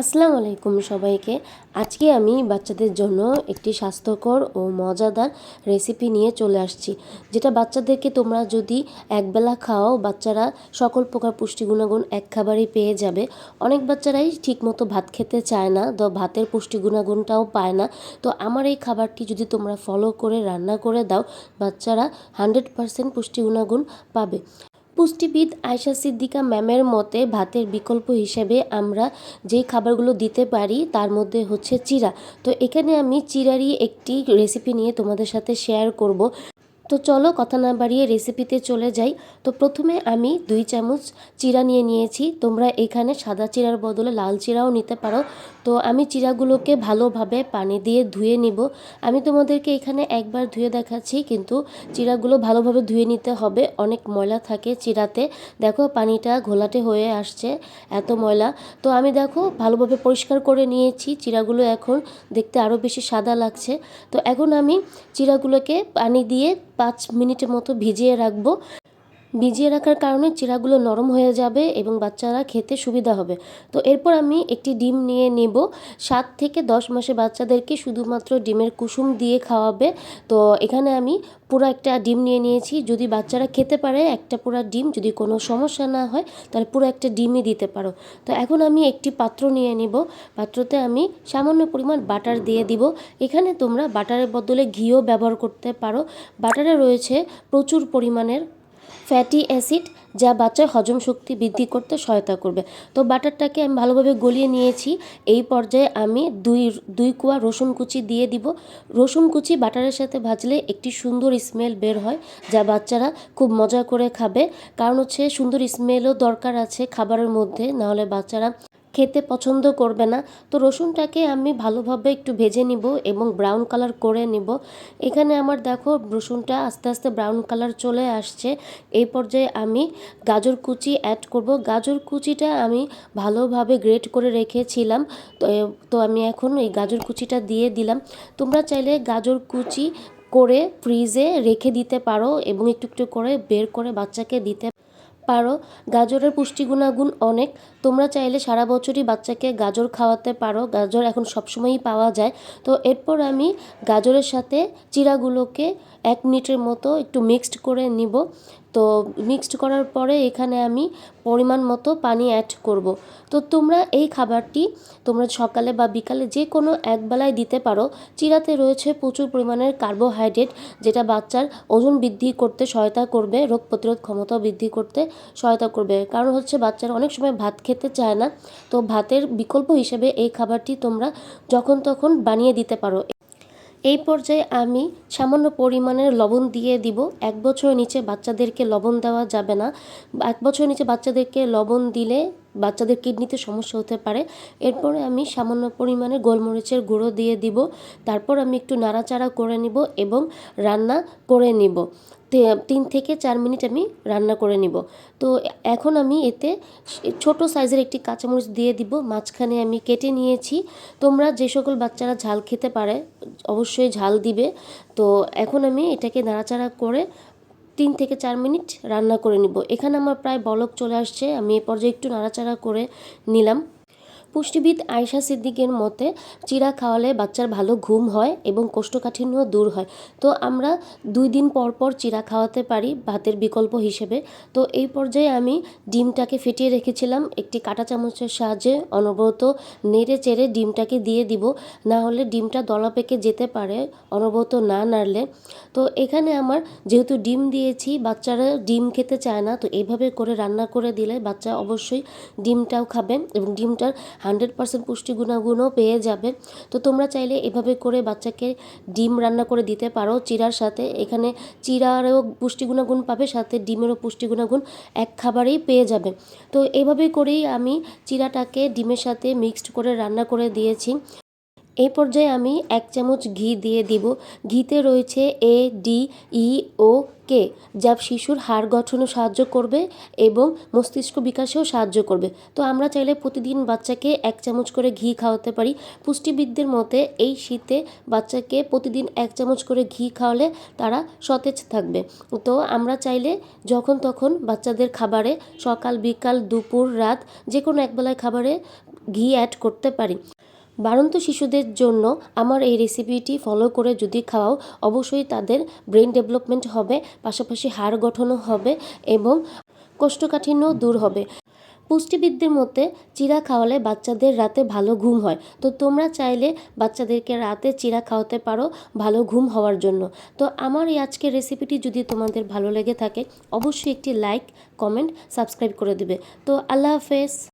আসসালামু আলাইকুম সবাইকে। আজকে আমি বাচ্চাদের জন্য একটি স্বাস্থ্যকর ও মজাদার রেসিপি নিয়ে চলে আসছি, যেটা বাচ্চাদেরকে তোমরা যদি একবেলা খাও, বাচ্চারা সকল প্রকার পুষ্টি গুণাগুণ এক খাবারই পেয়ে যাবে। অনেক বাচ্চারাই ঠিকমতো ভাত খেতে চায় না, তো ভাতের পুষ্টি গুণাগুণটাও পায় না। তো আমার এই খাবারটি যদি তোমরা ফলো করে, রান্না করে দাও, বাচ্চারা হান্ড্রেড পারসেন্ট পুষ্টি গুণাগুণ পাবে। পুষ্টিবিদ আয়সা সিদ্দিকা ম্যামের মতে ভাতের বিকল্প হিসেবে আমরা যেই খাবারগুলো দিতে পারি তার মধ্যে হচ্ছে চিরা। তো এখানে আমি চিরারই একটি রেসিপি নিয়ে তোমাদের সাথে শেয়ার করব। তো চলো কথা না বাড়িয়ে রেসিপিতে চলে যাই। তো প্রথমে আমি দুই চামচ চিরা নিয়ে নিয়েছি। তোমরা এখানে সাদা চিরার বদলে লাল চিরাও নিতে পারো। তো আমি চিরাগুলোকে ভালোভাবে পানি দিয়ে ধুয়ে নিব। আমি তোমাদেরকে এখানে একবার ধুয়ে দেখাচ্ছি, কিন্তু চিরাগুলো ভালোভাবে ধুয়ে নিতে হবে। অনেক ময়লা থাকে চিরাতে। দেখো পানিটা ঘোলাটে হয়ে আসছে, এত ময়লা। তো আমি দেখো ভালোভাবে পরিষ্কার করে নিয়েছি চিরাগুলো এখন। দেখতে আরও বেশি সাদা লাগছে। তো এখন আমি চিরাগুলোকে পানি দিয়ে পাঁচ মিনিটের মতো ভিজিয়ে রাখব। ভিজিয়ে রাখার কারণে চিরাগুলো নরম হয়ে যাবে এবং বাচ্চারা খেতে সুবিধা হবে। তো এরপর আমি একটি ডিম নিয়ে নেব। সাত থেকে দশ মাসে বাচ্চাদেরকে শুধুমাত্র ডিমের কুসুম দিয়ে খাওয়াবে। তো এখানে আমি পুরো একটা ডিম নিয়ে নিয়েছি। যদি বাচ্চারা খেতে পারে একটা পুরো ডিম, যদি কোনো সমস্যা না হয় তাহলে পুরো একটা ডিমই দিতে পারো। তো এখন আমি একটি পাত্র নিয়ে নিব। পাত্রতে আমি সামান্য পরিমাণ বাটার দিয়ে দিব। এখানে তোমরা বাটারের বদলে ঘিও ব্যবহার করতে পারো। বাটারে রয়েছে প্রচুর পরিমাণের ফ্যাটি অ্যাসিড যা বাচ্চার হজম শক্তি বৃদ্ধি করতে সহায়তা করবে। তো বাটারটাকে আমি ভালোভাবে গলিয়ে নিয়েছি। এই পর্যায়ে আমি দুই দুই কুয়া রসুন কুচি দিয়ে দিব। রসুন কুচি বাটারের সাথে ভাজলে একটি সুন্দর স্মেল বের হয়, যা বাচ্চারা খুব মজা করে খাবে। কারণ হচ্ছে সুন্দর স্মেলও দরকার আছে খাবারের মধ্যে, নাহলে বাচ্চারা খেতে পছন্দ করবে না। তো রসুনটাকে আমি ভালোভাবে একটু ভেজে নিব এবং ব্রাউন কালার করে নিব। এখানে আমার দেখো রসুনটা আস্তে আস্তে ব্রাউন কালার চলে আসছে। এই পর্যায়ে আমি গাজর কুচি অ্যাড করব। গাজর কুচিটা আমি ভালোভাবে গ্রেট করে রেখেছিলাম। তো আমি এখন এই গাজর কুচিটা দিয়ে দিলাম। তোমরা চাইলে গাজর কুচি করে ফ্রিজে রেখে দিতে পারো এবং একটু একটু করে বের করে বাচ্চাকে দিতে পারো, গাজরের পুষ্টি গুণাগুণ অনেক। তোমরা চাইলে সারা বছরই বাচ্চাকে গাজর খাওয়াতে পারো। গাজর এখন সবসময়ই পাওয়া যায়। তো এরপর আমি গাজরের সাথে চিরাগুলোকে এক মিনিটের মতো একটু মিক্সড করে নিব। তো মিক্সড করার পরে এখানে আমি পরিমাণ মতো পানি অ্যাড করব। তো তোমরা এই খাবারটি তোমরা সকালে বা বিকালে যে কোনো একবেলায় দিতে পারো। চিরাতে রয়েছে প্রচুর পরিমাণের কার্বোহাইড্রেট যেটা বাচ্চার ওজন বৃদ্ধি করতে সহায়তা করবে, রোগ প্রতিরোধ ক্ষমতা বৃদ্ধি করতে সহায়তা করবে। কারণ হচ্ছে বাচ্চারা অনেক সময় ভাত খেতে চায় না। তো ভাতের বিকল্প হিসেবে এই খাবারটি তোমরা যখন তখন বানিয়ে দিতে পারো। এই পর্যায়ে আমি সামান্য পরিমাণের লবণ দিয়ে দিব। এক বছরের নিচে বাচ্চাদেরকে লবণ দেওয়া যাবে না। এক বছরের নিচে বাচ্চাদেরকে লবণ দিলে বাচ্চাদের কিডনিতে সমস্যা হতে পারে। এরপরে আমি সামান্য পরিমাণে গোলমরিচের গুঁড়ো দিয়ে দিব। তারপর আমি একটু নাড়াচাড়া করে নিব এবং রান্না করে নিব। তিন থেকে চার মিনিট আমি রান্না করে নিব। তো এখন আমি এতে ছোট সাইজের একটি কাঁচামরিচ দিয়ে দিব। মাঝখানে আমি কেটে নিয়েছি। তোমরা যে সকল বাচ্চারা ঝাল খেতে পারে, অবশ্যই ঝাল দিবে। তো এখন আমি এটাকে নাড়াচাড়া করে তিন থেকে চার মিনিট রান্না করে নিব। এখানে আমার প্রায় বলক চলে আসছে। আমি এ পর্যায়ে একটু নাড়াচাড়া করে নিলাম। পুষ্টিবিদ আয়শা সিদ্দিকের মতে চিরা খাওয়ালে বাচ্চার ভালো ঘুম হয় এবং কোষ্ঠকাঠিন্য দূর হয়। তো আমরা দুই দিন পর পর চিরা খাওয়াতে পারি ভাতের বিকল্প হিসেবে। তো এই পর্যায়ে আমি ডিমটাকে ফেটিয়ে রেখেছিলাম। একটি কাঁটা চামচের সাহায্যে অনবরত নেড়ে চেড়ে ডিমটাকে দিয়ে দিব। না হলে ডিমটা দলা পেকে যেতে পারে, অনবরত না নাড়লে। তো এখানে আমার যেহেতু ডিম দিয়েছি, বাচ্চারা ডিম খেতে চায় না, তো এইভাবে করে রান্না করে দিলে বাচ্চা অবশ্যই ডিমটাও খাবে এবং ডিমটার হান্ড্রেড পার্সেন্ট পুষ্টি গুণাগুণও পেয়ে যাবে। তো তোমরা চাইলে এভাবে করে বাচ্চাকে ডিম রান্না করে দিতে পারো চিরার সাথে। এখানে চিরারও পুষ্টি গুণাগুণ পাবে, সাথে ডিমেরও পুষ্টি গুণাগুণ এক খাবারেই পেয়ে যাবে। তো এভাবে করেই আমি চিরাটাকে ডিমের সাথে মিক্সড করে রান্না করে দিয়েছি। এই পর্যায়ে আমি এক চামচ ঘি দিয়ে দিব। ঘিতে রয়েছে এ ডি ই ও কে যা শিশুর হাড় গঠনে সাহায্য করবে এবং মস্তিষ্ক বিকাশেও সাহায্য করবে। তো আমরা চাইলে প্রতিদিন বাচ্চাকে এক চামচ করে ঘি খাওয়াতে পারি। পুষ্টিবিদদের মতে, এই শীতে বাচ্চাকে প্রতিদিন এক চামচ করে ঘি খাওয়ালে তারা সতেজ থাকবে। তো আমরা চাইলে যখন তখন বাচ্চাদের খাবারে সকাল, বিকাল, দুপুর, রাত যে কোনো একবেলায় খাবারে ঘি অ্যাড করতে পারি। বাড়ন্ত শিশুদের জন্য আমার এই রেসিপিটি ফলো করে যদি খাওয়াও অবশ্যই তাদের ব্রেন ডেভেলপমেন্ট হবে, পাশাপাশি হাড় গঠনও হবে এবং কোষ্ঠকাঠিন্য দূর হবে। পুষ্টিবিদদের মধ্যে চিরা খাওয়ালে বাচ্চাদের রাতে ভালো ঘুম হয়। তো তোমরা চাইলে বাচ্চাদেরকে রাতে চিরা খাওয়াতে পারো ভালো ঘুম হওয়ার জন্য। তো আমার এই আজকের রেসিপিটি যদি তোমাদের ভালো লেগে থাকে, অবশ্যই একটি লাইক কমেন্ট সাবস্ক্রাইব করে দিবে। তো আল্লাহ হাফেজ।